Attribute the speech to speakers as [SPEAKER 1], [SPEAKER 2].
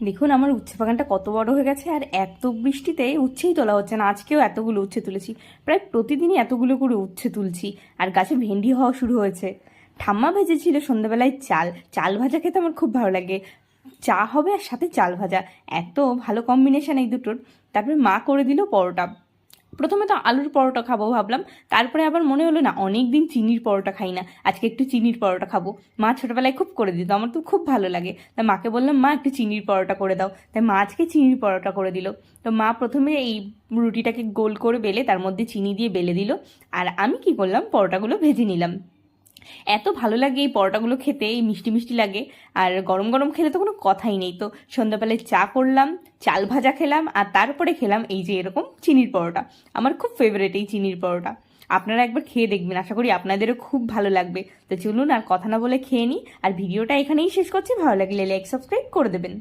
[SPEAKER 1] দেখুন, আমার উচ্ছে বাগানটা কত বড় হয়ে গেছে, আর এত বৃষ্টিতে উচ্ছেই তোলা হচ্ছে না। আজকেও এতগুলো উচ্ছে তুলেছি। প্রায় প্রতিদিনই এতগুলো করে উচ্ছে তুলছি, আর গাছে ভেন্ডি হওয়া শুরু হয়েছে। ঠাম্মা ভেজেছিল সন্ধ্যাবেলায় চাল। চাল ভাজা খেতে আমার খুব ভালো লাগে। চা হবে আর সাথে চাল ভাজা। এত ভালো কম্বিনেশান এই দুটোর। তারপরে মা করে দিল পরোটা। প্রথমে তো আলুর পরোটা খাব ভাবলাম, তারপরে আবার মনে হলো না অনেক দিন চিনির পরোটা খাই না, আজকে একটু চিনির পরোটা খাব। মা ছোটবেলায় খুব করে দিত, আমার তো খুব ভালো লাগে। তাই মাকে বললাম, মা, একটু চিনির পরোটা করে দাও। তাই মা আজকে চিনির পরোটা করে দিল। তো মা প্রথমে এই রুটিটাকে গোল করে বেলে, তার মধ্যে চিনি দিয়ে বেলে দিল। আর আমি কি করলাম, পরোটাগুলো ভেজে নিলাম। এত ভালো লাগে এই পরোটাগুলো খেতে, এই মিষ্টি মিষ্টি লাগে। আর গরম গরম খেলে তো কোনো কথাই নেই। তো সন্ধ্যাবেলায় চা করলাম, চাল ভাজা খেলাম, আর তারপরে খেলাম এই যে এরকম চিনির পরোটা। আমার খুব ফেভারিট এই চিনির পরোটা। আপনারা একবার খেয়ে দেখবেন, আশা করি আপনাদেরও খুব ভালো লাগবে। তো চলুন আর কথা না বলে খেয়ে নিই। আর ভিডিওটা এখানেই শেষ করছি। ভালো লাগলে লাইক সাবস্ক্রাইব করে দেবেন।